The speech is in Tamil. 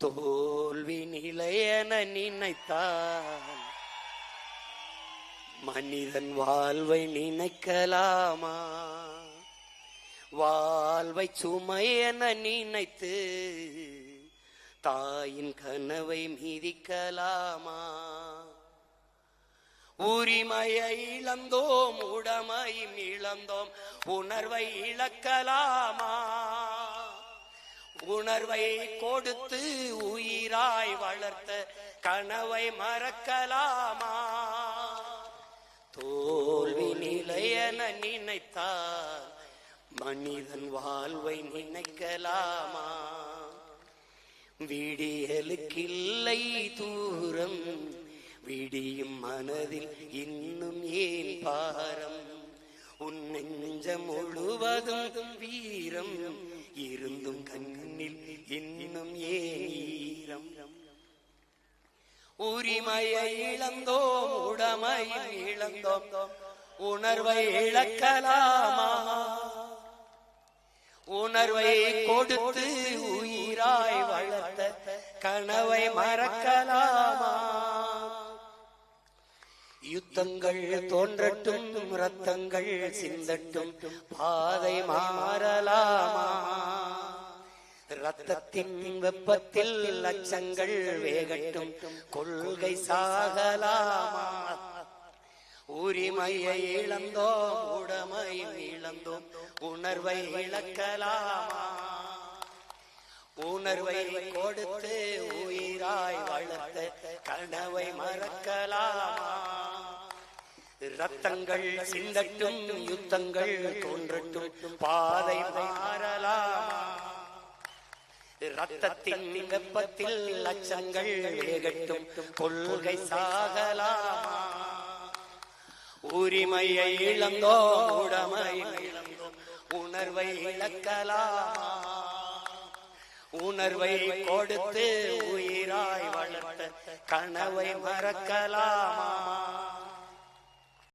தோல்வி நிலையென நினைத்தான். மனிதன் வாழ்வை நினைக்கலாமா? வாழ்வை சுமை என நினைத்து தாயின் கனவை மீதிக்கலாமா? உரிமையை இழந்தோம் உடமையும் இழந்தோம் உணர்வை இழக்கலாமா? உணர்வை கொடுத்து உயிராய் வளர்த்த கனவை மறக்கலாமா? தோல்வி நிலையென நினைத்தார் மனிதன் வாழ்வை நினைக்கலாமா? விடியலுக்கில்லை தூரம் விடியும் மனதில் இன்னும் ஏன் பாரம்? உன் நெஞ்சம் முழுவதும் வீரம் இருந்தும் உரிமையை இழந்தோம் உடமையை இழந்தோம். உணர்வை இழக்கலாமா? உணர்வை கொடுத்து உயிராய் வளர்த்த கனவை மறக்கலாமா? யுத்தங்கள் தோன்றட்டும் ரத்தங்கள் சிந்தட்டும் பாதை மாறலாமா? ரத்தத்தின் வெப்பத்தில் லட்சங்கள் வேகட்டும். கொள்கை சாகலாமா? உரிமையை இழந்தோம் உடமை இழந்தோம். உணர்வை இழக்கலாமா? உணர்வை கொடுத்து உயிராய் வளர்த்த கனவை மறக்கலாமா? ரத்தங்கள் சிந்தட்டும் யுத்தங்கள் தோன்றட்டும். பாதை மாறலாமா? ரத்தத்தின் வெப்பத்தில் லட்சங்கள் வேகட்டும் கொள்கை சாகலாமா உரிமையை இழந்தோ உடமை உணர்வை இழக்கலாமா உணர்வை கொடுத்து உயிராய் வளர்த்த கனவை மறக்கலாமா?